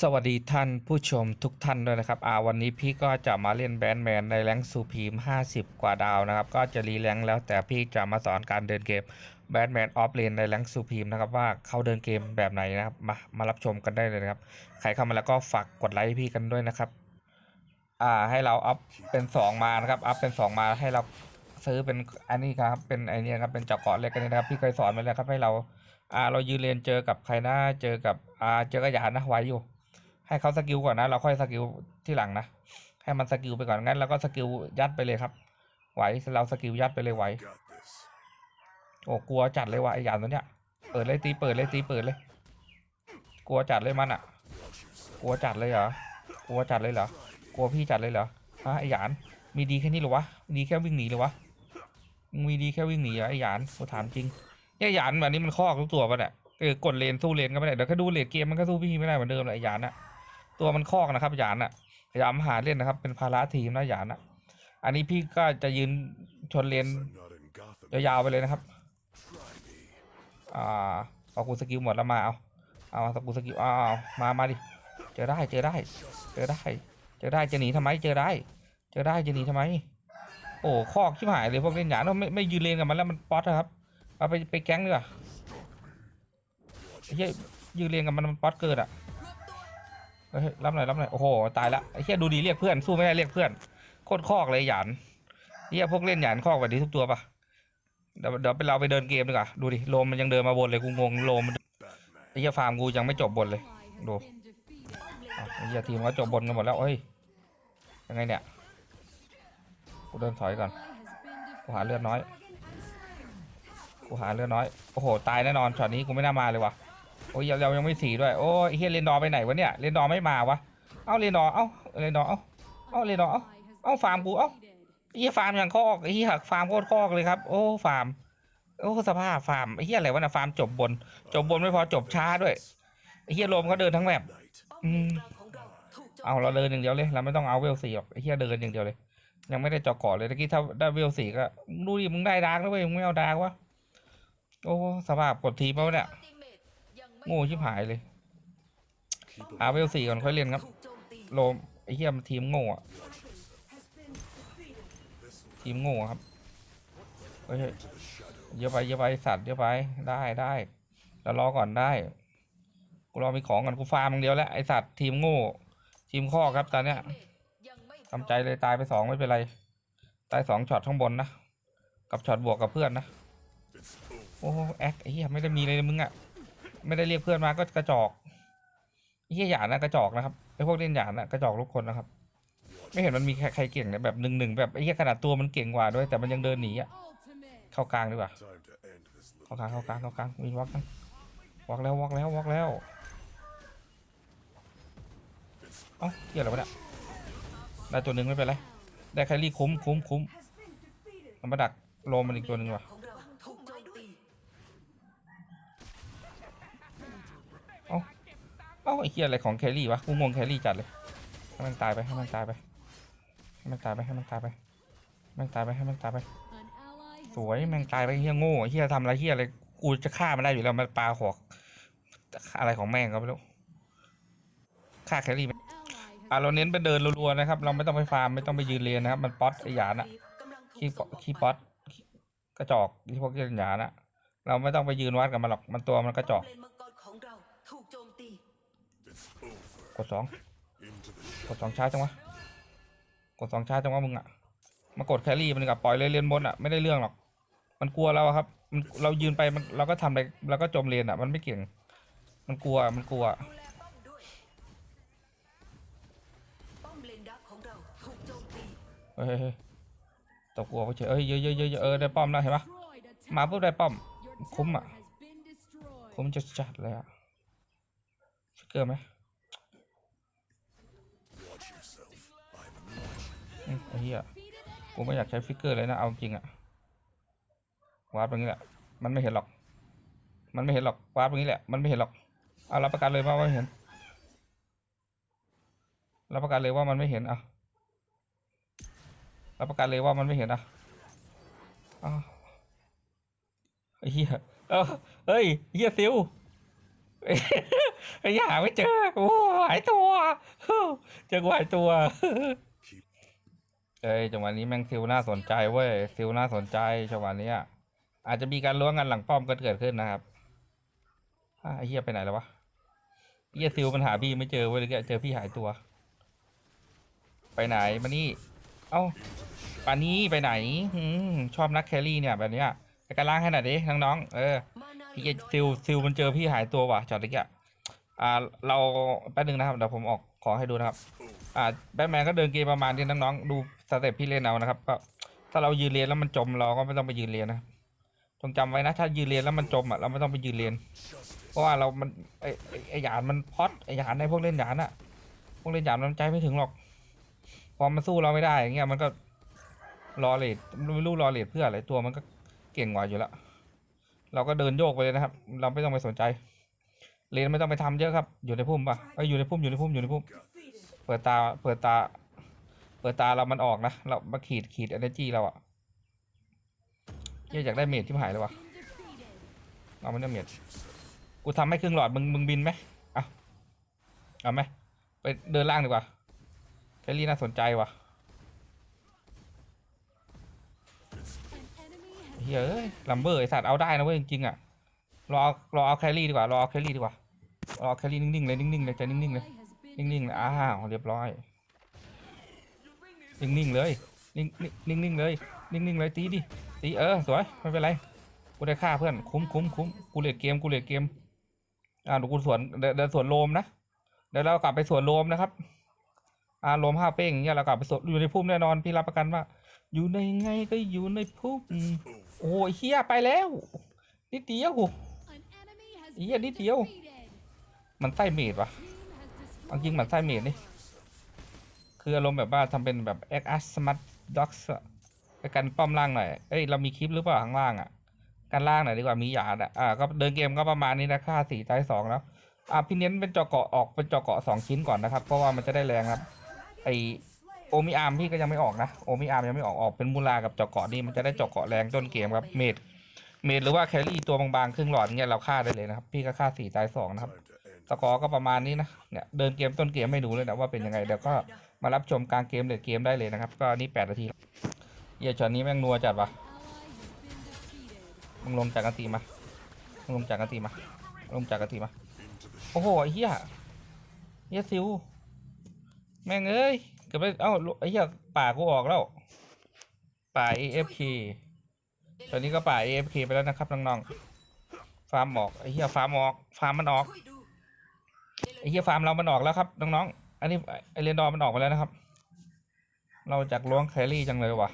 สวัสดีท่านผู้ชมทุกท่านด้วยนะครับอ่าวันนี้พี่ก็จะมาเล่นแบนแมนในแรงค์ซูพีม 50 กว่าดาวนะครับ ก็จะรีแรงแล้วแต่พี่จะมาสอนการเดินเกมแบนแมนออฟเลนในแรงค์ซูพีมนะครับว่าเขาเดินเกมแบบไหนนะครับ มามารับชมกันได้เลยนะครับ ใครเข้ามาแล้วก็ฝากกดไลค์พี่กันด้วยนะครับ อ่าให้เราอัพเป็น 2 มานะครับ อัพเป็น 2 มาให้เราซื้อเป็นอันนี้ครับ เป็นไอเนี้ยครับ เป็นเจาะเกาะเล็กกันนะครับ พี่เคยสอนไปแล้วครับให้เรา อ่า เรายืนเลนเจอกับใครนะเจอกับ อ่า เจอกระยานนะไว้อยู่ ให้เขาสกิลก่อนนะเราค่อยสกิลที่หลังนะให้มันสกิลไปก่อนงั้นเราก็สกิลยัดไปเลยครับ ไหวเราสกิลยัดไปเลยไหวโอ้กลัวจัดเลยว่ะไอ้หยานตัวเนี้ยเปิดเลยตีเปิดเลยตีเปิดเลย กลัวจัดเลยมันอะ กลัวจัดเลยเหรอกลัวจัดเลยเหรอกลัวพี่จัดเลยเหรอฮะไอ้หยานมีดีแค่นี้เหรอวะมีดีแค่วิ่งหนีเหรอวะมึงมีดีแค่วิ่งหนีเหรอไอ้หยานกูถามจริงเนี่ยไอ้หยานแบบนี้มันคอกทุกตัวปะเนี่ยเออกดเลนสู้เลนก็ไม่ได้เดี๋ยวแค่ดูเลนเกมมันก็สู้พี่ไม่ได้เหมือนเดิมเลยไอ้หยานอะ ตัวมันคอกนะครับหยานอะพยายามหาเล่นนะครับ เป็นภาระทีมนะหยานอะอันนี้พี่ก็จะยืนชนเลนยาวๆไปเลยนะครับ อ่าเอากูสกิลหมดแล้วมาเอาเอาสกูสกิลเอามามาดิเจอได้เจอได้ เจอได้ เจอได้จะหนีทำไม เจอได้ เจอได้จะหนีทำไม โอ้คอกชิบหายเลยพวกเล่นหยาเราไม่ไม่ยืนเลนกับมันแล้วมันป๊อตครับเอาไปไปแก๊งดีกว่าเหี้ยยืนเลนกับมันมันป๊อตเกินอะ เฮ้ยรับหน่อยรับหน่อยโอ้โหตายละไอ้เหี้ยดูดีเรียกเพื่อนสู้ไม่ได้เรียกเพื่อนโคตรคอกเลยหยานเหี้ยพวกเล่นหยานคอกแบบนี้ทุกตัวปะเดี๋ยวเดี๋ยวไปเราไปเดินเกมดีกว่าดูดิโลมมันยังเดินมาบนเลยกูงงโลมมันไอ้เหี้ยฟาร์มกูยังไม่จบบนเลยดูไอ้เหี้ยทีมก็จบบนกันหมดแล้วเอ้ยยังไงเนี่ยกูเดินถอยก่อนกูหาเลือดน้อยกูหาเลือดน้อยโอ้โหตายแน่นอนช็อตนี้กูไม่น่ามาเลยว่ะ โอ้ยเรายังไม่สีด้วย โอ้ยเฮียเรนดอร์ไปไหนวะเนี่ย เรนดอร์ไม่มาวะ เอ้าเรนดอร์เอ้าเรนดอร์เอ้า เอ้าเรนดอร์เอ้า เอ้าฟาร์มกูเอ้าเฮียฟาร์มอย่างคอกเฮียฟาร์มโคตรคอกเลยครับ โอ้ฟาร์ม โอ้สภาพฟาร์มเฮียอะไรวะน่ะฟาร์มจบบน จบบนไม่พอจบช้าด้วยเฮียลมเขาเดินทั้งแมป Night. อืมเอาเราเดินอย่างเดียวเลย เราไม่ต้องเอาเวลสี่หรอกเฮียเดินอย่างเดียวเลย ยังไม่ได้จาะเกาะเลยตะกี้ถ้าได้เวลสี่ก็ดูดิมึงได้ดาร์กแล้วเว้ยมึงไม่เอาดาร์กวะโอ้สภาพกดทีมแล้วเนี่ย โง่ชิบหายเลย Keep หาเวลสี่ก่อนค่อยเล่นครับ โลมไอ้เฮียมันทีมโง่อะทีมโง่อะครับเฮ้ย to the shadow. เยอะไปเยอะไปสัตว์เยอะไปได้ได้แล้วรอก่อนได้กูรอมีของก่อนกูฟาร์มอย่างเดียวแล้วไอสัตว์ทีมโง่ ทีมข้อครับตอนเนี้ยทำใจเลยตายไปสองไม่เป็นไร ตายสองช็อตข้างบนนะ กับช็อตบวกกับเพื่อนนะ It's over. โอ้แอคไอ้เหี้ยไม่ได้มีเลยมึงอะ ไม่ได้เรียกเพื่อนมาก็กระจอกเหี้ยหยาดนะกระจอกนะครับไอ้พวกเล่นหยาดนะกระจอกทุกคนนะครับ ไม่เห็นมันมีใครใครเก่งเลยแบบหนึ่งหนึ่งแบบไอ้เหี้ยขนาดตัวมันเก่งกว่าด้วย แต่มันยังเดินหนีอะเข้ากลางดีกว่าเข้ากลางเข้ากลางเข้ากลางมีวอกกันวอกแล้ววอกแล้ววอกแล้วเอ้าเหี้ยอะไรวะเนี่ยได้ตัวหนึ่งไม่เป็นไรได้แครี่คุ้มคุ้มคุ้มมันมาดักโลมมันอีกตัวหนึ่งว่ะ ของเราถูกโจมตี เอ้าไอ้เหี้ยอะไรของแครี่วะกูงงแครี่จัดเลยให้มันตายไปให้มันตายไปให้มันตายไปให้มันตายไปให้มันตายไปให้มันตายไป สวยแม่งตายไปเฮี้ยโง่เฮี้ยทำอะไรเฮี้ยอะไรกูจะฆ่ามันได้อยู่แล้วมันปลาหอกอะไรของแม่งก็ไม่รู้ฆ่าแครี่ไปอะเราเน้นไปเดินรัวๆนะครับ เราไม่ต้องไปฟาร์มไม่ต้องไปยืนเรียนนะครับ มันป๊อตไอ้หยาน่ะขี้ป๊องออกขี้ป๊อตกระจอกที่พวกเล่นหยาน่ะ เราไม่ต้องไปยืนวัดกับมันหรอกมันตัวมันกระจอก เลนมังกรของเราถูกโจมตี It's over. กดสอง Into the ก shadow. ดสองชาร์จจังวะ กดสองชาร์จจังวะมึงอะมากดแครี่มันดีกว่าปล่อยเลยเรียนบนอะไม่ได้เรื่องหรอก มันกลัวเราอะครับ มันเรายืนไปมันเราก็ทำอะไรเราก็จมเลนอะมันไม่เก่ง มันกลัวมันกลัวดูแลป้อมด้วยป้อมเลนดักของเราถูกโจมตีเฮ้ยเฮ้ยเฮ้ยตกกลัวเขาเฉยเอ้ยเยอะเยอะเยอะเยอะเออได้ป้อมแล้วเห็นปะมาปุ๊บได้ป้อม คุ้มอะผมจะจัดเลยอะฟิกเกอร์ไหม ไอ้เหี้ยกูไม่อยากใช้ฟิกเกอร์เลยนะ เอาจริงอะวาร์ปตรงนี้แหละ มันไม่เห็นหรอก มันไม่เห็นหรอก วาร์ปตรงนี้แหละ มันไม่เห็นหรอก เอารับประกันเลยว่าไม่เห็น รับประกันเลยว่ามันไม่เห็นอะรับประกันเลยว่ามันไม่เห็นอะอ้าวไอ้เหี้ยเออเฮ้ยเหี้ยซิวไอ้เหี้ยหาไม่เจอโอ้หายตัว เจอกูหายตัว เอ้ยจังหวะนี้แม่งซิลน่าสนใจเว้ยซิลน่าสนใจจังหวะนี้อาจจะมีการล้วงกันหลังป้อมก็เกิดขึ้นนะครับอะไอ้เหี้ยไปไหนแล้ววะเหี้ยซิลมันหาพี่ไม่เจอเว้ยเลยเจอพี่หายตัว ไปไหนมานี่ เอ้าปานี้ไปไหนอืมชอบนักแครี่เนี่ยแบบเนี้ยไปกันล่างให้หน่อยดิน้องๆเออพี่เรียซิลซิลมันเจอพี่หายตัวว่ะจอดตะกี้อะอ่า เราแป๊บนึงนะครับเดี๋ยวผมออกขอให้ดูนะครับ อ่าแบทแมนก็เดินเกมประมาณนี้น้องๆดู สเต็ปพี่เล่นเอานะครับก็ถ้าเรายืนเรียนแล้วมันจมเราก็ไม่ต้องไปยืนเรียนนะจงจำไว้นะ ถ้ายืนเรียนแล้วมันจมอะเราไม่ต้องไปยืนเรียน เพราะว่าเรา มันไอไอหยานมันพอดไอหยานในพวกเล่นหยานอะ พวกเล่นหยานมันใจไม่ถึงหรอก พอมันสู้เราไม่ได้อย่างเงี้ยมันก็รอเลดไม่รู้รอเลดเพื่ออะไรตัวมันก็เก่งกว่าอยู่แล้วเราก็เดินโยกไปเลยนะครับ เราไม่ต้องไปสนใจ เลนไม่ต้องไปทำเยอะครับ อยู่ในพุ่มป่ะเอ้ยอยู่ในพุ่มอยู่ในพุ่มอยู่ในพุ่ม เปิดตาเปิดตา เปิดตาเรามันออกนะ เรามาขีดขีด energy เราอะเหี้ยอยากได้เมดที่หายเลยวะเอามันได้เมดกูทำให้ครึ่งหลอดมึงมึงบินไหมเอาเอาไหมไปเดินล่างดีกว่าแคลรี่น่าสนใจว่ะเฮ้ยเอ้ยลัมเบอร์ไอสัตว์เอาได้นะเว้ยจริงๆอะรอรอเอาแคลรี่ดีกว่ารอเอาแคลรี่ดีกว่ารอเอาแคลรี่นิ่งๆเลยนิ่งๆเลยใจนิ่งๆเลยนิ่งๆเลยอ้าวเรียบร้อย นิ่งๆเลยนิ่งๆนิ่งเลย นิ่งๆเลยตีดิ ตีเออสวยไม่เป็นไร กูได้ฆ่าเพื่อนคุ้มคุ้มคุ้มกูเลดเกมกูเลดเกม อ่าเดูกูสวนเดินเดินสวนโลมนะ เดี๋ยวเรากลับไปสวนโลมนะครับ อ่าโลมห้าเป้งเงี้ยเรากลับไปสวนอยู่ในพุ่มแน่นอนพี่รับประกันว่า อยู่ในไงก็อยู่ในพุ่ม โอ้ยเฮียไปแล้วนิดเดียวเฮียนิดเดียว มันไส้เมดวะเอาจริงมันไส้เมดนี่ คืออารมณ์แบบว่าทำเป็นแบบแอคอาร์สมัตด็อกส์ไปกันป้อมล่างหน่อย เอ้ยเรามีคลิปหรือเปล่าข้างล่างอะ กันล่างหน่อยดีกว่ามีหยาดอะอ่าก็เดินเกมก็ประมาณนี้นะค่าสี่ตายสองแล้วอ่าพี่เน้นเป็นจอเกาะออกเป็นจอเกาะสองชิ้นก่อนนะครับ เพราะว่ามันจะได้แรงครับ ไอโอมิอาร์มพี่ก็ยังไม่ออกนะโอมิอาร์มยังไม่ออกออกเป็นมูลากับจอเกาะนี่มันจะได้จอเกาะแรงต้นเกมครับเมดเมดหรือว่าแครี่ตัวบางๆครึ่งหลอดเนี่ยเราฆ่าได้เลยนะครับพี่ก็ฆ่าสี่ตายสองนะครับสกอร์ก็ประมาณนี้นะเนี่ยเดินเกมต้นเกมไม่ดูเลยนะว่าเป็นยังไงเดี๋ยวก็ มารับชมกลางเกมเลดเกมได้เลยนะครับ ก็นี่แปดนาทีเหี้ยช็อตนี้แม่งนัวจัดวะมึงลงจากกันตีมามึงลงจากกันตีมาลงจากกันตีมา โอ้โหไอ้เหี้ยเหี้ยซิว แม่งเอ้ยเกือบไปเอ้าไอ้เหี้ยป่ากูออกแล้ว ป่า AFK ตอนนี้ก็ป่า AFK ไปแล้วนะครับน้องๆ ฟาร์มออกไอ้เหี้ยฟาร์มออก ฟาร์มมันออกไอ้เหี้ยฟาร์มเรามันออกแล้วครับน้องๆ อันนี้ไอเรนดอร์มันออกไปแล้วนะครับ เราจากล้วงแครี่จังเลยว่ะ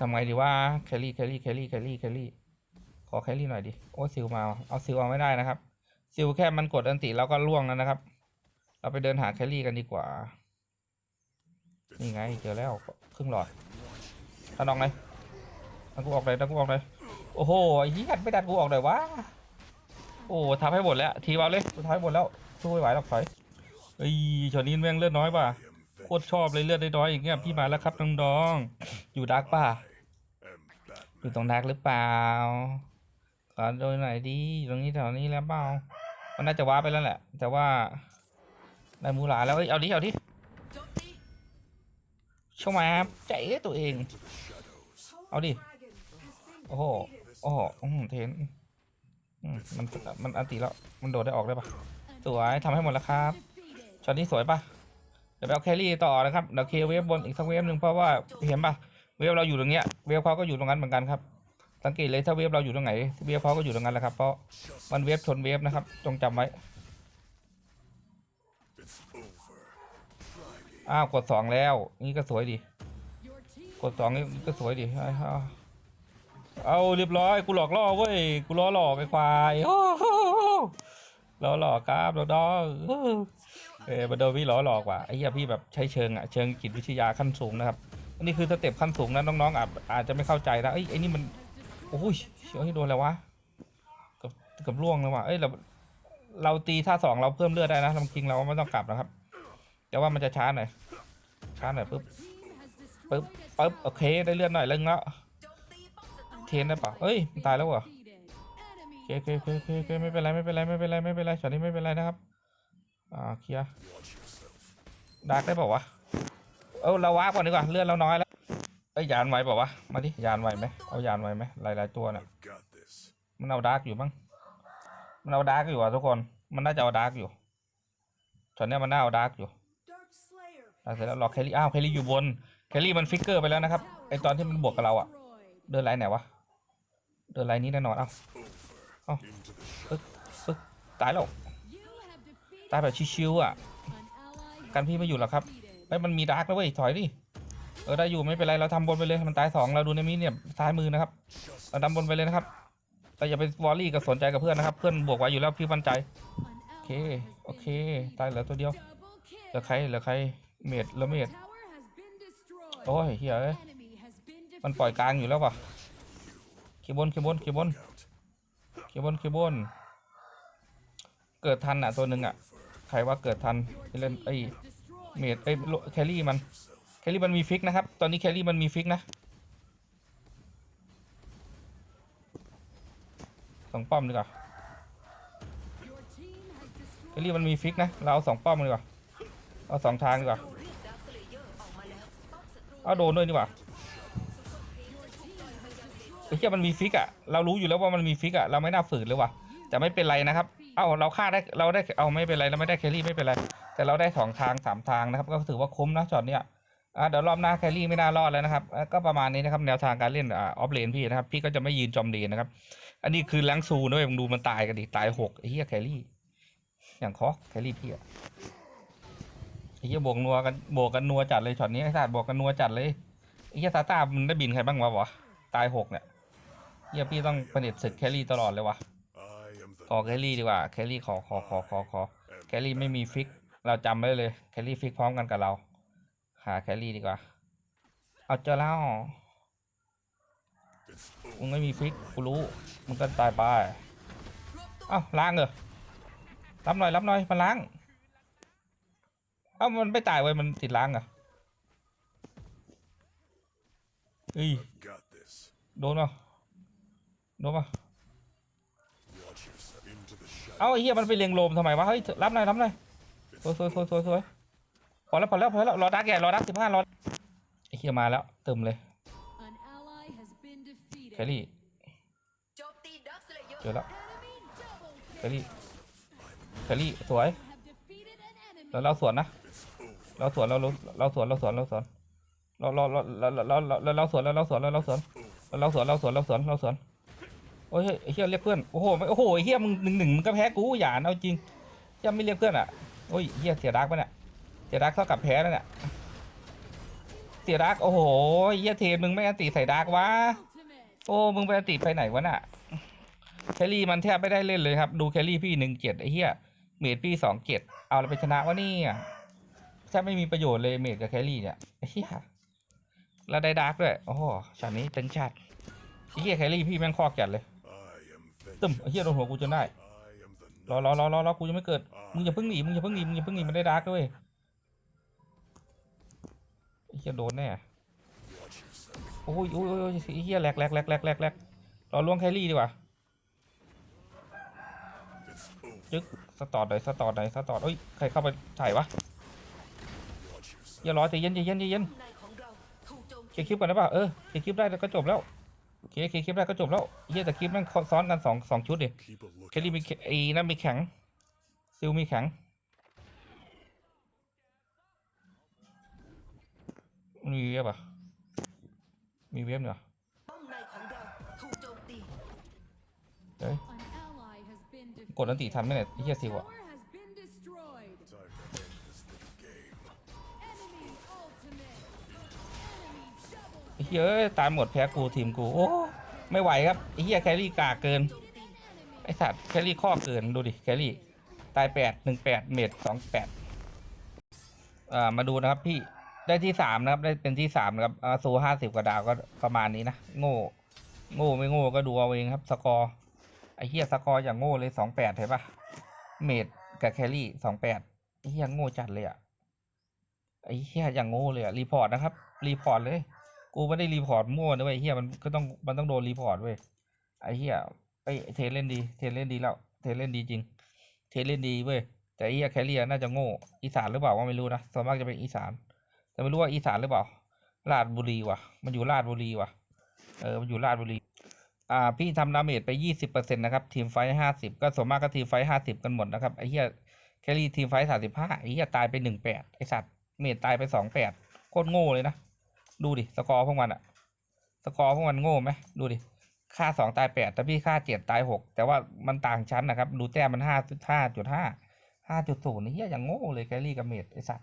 ทำไงดีว่าแครี่แครี่แครี่แครี่แครี่ขอแครี่หน่อยดิโอ้ซิลมาเอาซิลเอาไม่ได้นะครับซิลแค่มันกดอันติเราก็ล่วงแล้วนะครับ เราไปเดินหาแครี่กันดีกว่า นี่ไงเจอแล้วครึ่งหลอดถ้าน้องเลยถ้ากูออกเลยถ้ากูออกเลยโอ้โหไอ้เหี้ยไม่ดันกูออกเลยวะโอ้ทำให้หมดแล้ว ทีบเอาเลยสุดท้ายหมดแล้วสู้ไม่ไหวหรอกถอย เอ้ยชอนี้แม่งเลือดน้อยป่ะโคตรชอบเลยเลือดน้อยๆอย่างเงี้ยพี่มาแล้วครับน้องๆอยู่ดักป่ะอยู่ตรงดักหรือเปล่าขอดูหน่อยดิตรงนี้แถวนี้แล้วเปล่ามันน่าจะว้าไปแล้วแหละ แต่ว่าได้มูหลาแล้วเอ้ยเอาดิเอาดิโจมตีเข้ามาใจตัวเอง เอาดิโอ้โหโอ้โหอื้อหือเทนมมันมันอันติแล้วมันโดดได้ออกได้ปะสวยทำให้หมดแล้วครับ ช็อตนี้สวยปะเดี๋ยวไปเอาแครี่ต่อนะครับเดี๋ยวเคเวฟบนอีกสักเวฟหนึ่งเพราะว่าเห็นปะเวฟเราอยู่ตรงเนี้ยเวฟเขาก็อยู่ตรงนั้นเหมือนกันครับ สังเกตเลยถ้าเวฟเราอยู่ตรงไหนเวฟเขาก็อยู่ตรงนั้นแหละครับเพราะมันเวฟชนเวฟนะครับจงจำไว้อ้าวกดสองแล้ว นี่ก็สวยดี กดสองนี่ก็สวยดีเอาเอาเอาเรียบร้อยกูหลอกล่อเว้ยกูล้อหลอกไอ้ควายหล้อหลอกครับล้อดอง เออมาโดนพี่ล้อหลอกว่ะไอ้เหี้ยพี่แบบใช้เชิงอะเชิงจิตวิทยาขั้นสูงนะครับอันนี้คือสเต็ปขั้นสูงนะน้องๆอาจอาจจะไม่เข้าใจนะเอ้ยไอ้นี่มันโอ้ยเชื่อให้โดนแล้ววะกับกับล่วงเลยว่ะเอ้ยเราเราตีท่าสองเราเพิ่มเลือดได้นะจริงเราไม่ต้องกลับนะครับแต่ว่ามันจะช้าหน่อยช้าหน่อยปุ๊บปึ๊บปึ๊บโอเคได้เลือดหน่อยเลึงแล้วเทนได้ปะเอ้ยมันตายแล้วเหรอเคโอเคโอเคโอเคโอเคไม่เป็นไรไม่เป็นไรไม่เป็นไรไม่เป็นไรช็อตนี้ไม่เป็นไรนะครับ อ่าเคลียร์ Watch yourself. ดักได้เปล่าวะเออเราวาร์ปก่อนดีกว่าเลือดเราน้อยแล้วเอ้ยยานไหวเปล่าวะมาดิยานไหวไหมเอายานไหวไหมหลายๆตัวน่ะ I've got this. มันเอาดาร์กอยู่มั้งมันเอาดาร์กอยู่อะทุกคนมันน่าจะเอาดาร์กอยู่ช็อตเนี้มันน่าเอาดาร์กอยู่ดาร์กเสร็จแล้วรอแคลรี่อ้าวแคลรี่อยู่บนแคลรี่มันฟิกเกอร์ไปแล้วนะครับไอตอนที่มันบวกกับเราอะ เดินไลน์ไหนวะเดินไลน์นี้แน่นอนเอ้า Over. Oh. Into the ปึ๊กปึ๊กตายแล้ว ตายแบบชิวๆอะ กันพี่ไม่อยู่หรอกครับไอ้มันมีดาร์กนะเว้ยถอยดิเออได้อยู่ไม่เป็นไรเราทำบนไปเลยมันตายสองเราดูในมิเนี่ยซ้ายมือนะครับเราทำบนไปเลยนะครับเราอย่าไปวอลลี่กับสนใจกับเพื่อนนะครับเพื่อนบวกไว้อยู่แล้วพี่มั่นใจโอเคโอเค ตายเหลือตัวเดียวเหลือใครเหลือใครเมดแล้วเมดโอ้ยเฮียเอ้ยมันปล่อยกลางอยู่แล้วป่ะเคบนเคบนเคบน Out. เคบนเคบนเกิดทันอะตัวหนึ่งอะ รว่าเกิดทันเล่นไอ้เมดไอ้โลแครี่มันแครี่มันมีฟิกนะครับ ตอนนี้แครี่มันมีฟิกนะสองป้อมดีกว่าแครี่มันมีฟิกนะ เราเอาสองป้อมดีกว่า เอาสองทางดีกว่าเอาแล้วป้อมศัตรูเอาโดนด้วยดีกว่าไอ้เหี้ยมันมีฟิกอะเรารู้อยู่แล้วว่ามันมีฟิกอะเราไม่น่าฝืนเลยว่ะแต่ไม่เป็นไรนะครับ เอ้าเราฆ่าได้เราได้เอาไม่เป็นไรเราไม่ได้แครี่ไม่เป็นไรแต่เราได้สองทางสามทางนะครับ ก็ถือว่าคุ้มนะช็อตเนี้ยอะเดี๋ยวรอบหน้าแครี่ไม่น่ารอดแล้วนะครับ ก็ประมาณนี้นะครับแนวทางการเล่นออฟเลนพี่นะครับ พี่ก็จะไม่ยืนจอมเลนนะครับ อันนี้คือแรงซูนะเว้ยมึงดูมันตายกันดิตายหกไอ้เหี้ยแครี่ อย่างคอกแครี่พี่อะไอ้เหี้ยบวกนัวกันบวกกันนัวจัดเลยช็อตนี้ไอ้สัตว์บวกกันนัวจัดเลยไอ้เหี้ยซาตามันได้บินใครบ้างวะวะตายหกเนี่ยเหี้ยพี่ต้องประเด็จศึกแครี่ตลอดเลยวะ ขอแครี่ดีกว่าแครี่ขอขอขอขอขอแครี่ไม่มีฟิก เราจำไว้เลยแครี่ฟิกพร้อมกันกับเรา หาแครี่ดีกว่า เอาเจอแล้ว It's มึงไม่มีฟิกกูรู้มึงก็ตายไปเอ้าล้างเหรอรับหน่อยรับหน่อยมันล้างเอ้ามันไม่ตายเว้ยมันติดล้างเหรอเฮ้ย I've got this. โดนป่ะโดนป่ะ เอ้าไอ้เหี้ยมันไปเลียงโลมทำไมวะเฮ้ยรับหน่อยรับหน่อยสวยสวยสวยสวยสวยพอแล้วพอแล้วพอแล้วรอดักใหญ่รอดักสิบห้ารอไอ้เหี้ยมาแล้วเติมเลยแครี่เจอแล้วแครี่แครี่สวยแล้วเราสวนนะเราสวนเราเราเราสวนเราสวนเราสวนเราเราเราเราเราเราเราสวนเราเราสวนเราเราสวนเราสวนเราสวนเราสวนเราสวน โอ้ยเหี้ยเรียกเพื่อนโอ้โหโอ้โหเหี้ยมึงหนึ่งหนึ่งมึงก็แพ้กูอย่าเอาจริงยังไม่เรียกเพื่อนอะโอ้ยเหี้ยเสียดักปะเนี่ยเสียดักเท่ากับแพ้แล้วเนี่ยเสียดักโอ้โหเหี้ยเทมึงไม่อันติใส่ดักวะโอ้มึงไปอันติไปไหนวะน่ะแคลรี่มันแทบไม่ได้เล่นเลยครับ ดูแคลรี่พี่หนึ่งเจ็ดไอ้เหี้ยเมดพี่สองเจ็ดเอาเรไปชนะวะนี่แทบไม่มีประโยชน์เลยเมดกับแคลรี่เนี่ยไอ้เหี้ยแล้วได้ดาร์กด้วยโอ้โหช็อตนี้ตึงจัดไอ้เหี้ยแคลรี่พี่แม่งคอกจัดเลย ตึมไอ้เหี้ยโดนหัวกูจนได้รอรอรอรอรอกูยังไม่เกิดมึงอย่าเพิ่งหนีมึงอย่าเพิ่งหนีมึงอย่าเพิ่งหนีมันได้ดาร์กด้วยไอ้เหี้ยโดนแน่โอ้ยโอ้ยโอ้ยโอ้ยไอ้เหี้ยแหลกแหลกแหลกแหลกแหลกแหลกรอล่วงแครี่ดีกว่าจึ๊กสตอร์ดหน่อยสตอร์ดหน่อยสตอร์ดเอ้ยใครเข้าไปถ่ายวะอย่ารอใจเย็นใจเย็นใจเย็นเกโจมเคลิปก่อนได้ป่ะเออเคลียร์คลิปได้แล้วก็จบแล้ว โอเคเคลียร์คลิปได้ก็จบแล้วเหี้ยแต่คลิปม่งซ้อนกันสองสองชุดดิ Keep a look. เคลลี่มีไอ้นั่นมีแข็งซิลมีแข็งมีเว็บอะมีเว็บเหรอป้อมในของเฮ้ยกดอันติทันไหมเนี่ยเหี้ยซิวอะ เยอ้ยตายหมดแพ้กูทีมกูโอ้ไม่ไหวครับไอ้เหี้ยแครี่กาเกินไอ้สัตว์แครี่ข้อเกินดูดิแครี่ตายแปดหนึ่งแปดเมดสองแปดอ่ามาดูนะครับพี่ได้ที่สามนะครับ ได้เป็นที่สามนะครับอาซูห้าสิบกว่าดาวก็ประมาณนี้นะโง่โง่ไม่โง่ก็ดูเอาเองครับ สกอร์ไอ้เหี้ยสกอร์อย่างโง่เลยสองแปดเห็นปะเมดกับแครี่สองแปดไอ้เหี้ยโง่จัดเลยอะไอ้เหี้ยอย่างโง่เลยอะรีพอร์ตนะครับ รีพอร์ตเลย กูไม่ได้รีพอร์ตมั่วนะเว้ยเหี้ยมันก็ต้องมันต้องโดนรีพอร์ตเว้ยไอ้เหี้ยไอเทนเล่นดี เทนเล่นดีแล้ว เทนเล่นดีจริง เทนเล่นดีเว้ยแต่เหี้ยแคเรียน่าจะโง่อีสานหรือเปล่าว่าไม่รู้นะส่วนมากจะเป็นอีสาน แต่ไม่รู้ว่าอีสานหรือเปล่าราชบุรีว่ะ มันอยู่ราชบุรีว่ะ เออมันอยู่ราชบุรีอ่าพี่ทำดาเมจไปยี่สิบเปอร์เซ็นต์นะครับ ทีมไฟห้าสิบก็ส่วนมากก็ทีมไฟห้าสิบกันหมดนะครับไอ้เหี้ยแครี่ทีมไฟสามสิบห้าไอ้เหี้ยตายไปหนึ่งแปดไอ้สัตว์เมจตายไปสองแปดโคตรโง่เลยนะ ดูดิสกอร์พวกมันอะสกอร์พวกมันโง่ไหมดูดิค่าสองตายแปดแต่พี่ค่าเจ็ดตายหกแต่ว่ามันต่างชั้นนะครับ ดูแต้มมันห้าห้าจุดห้าห้าจุดศูนย์นี่เฮียอย่างโง่เลยแกลลี่กับเมดไอสัตว์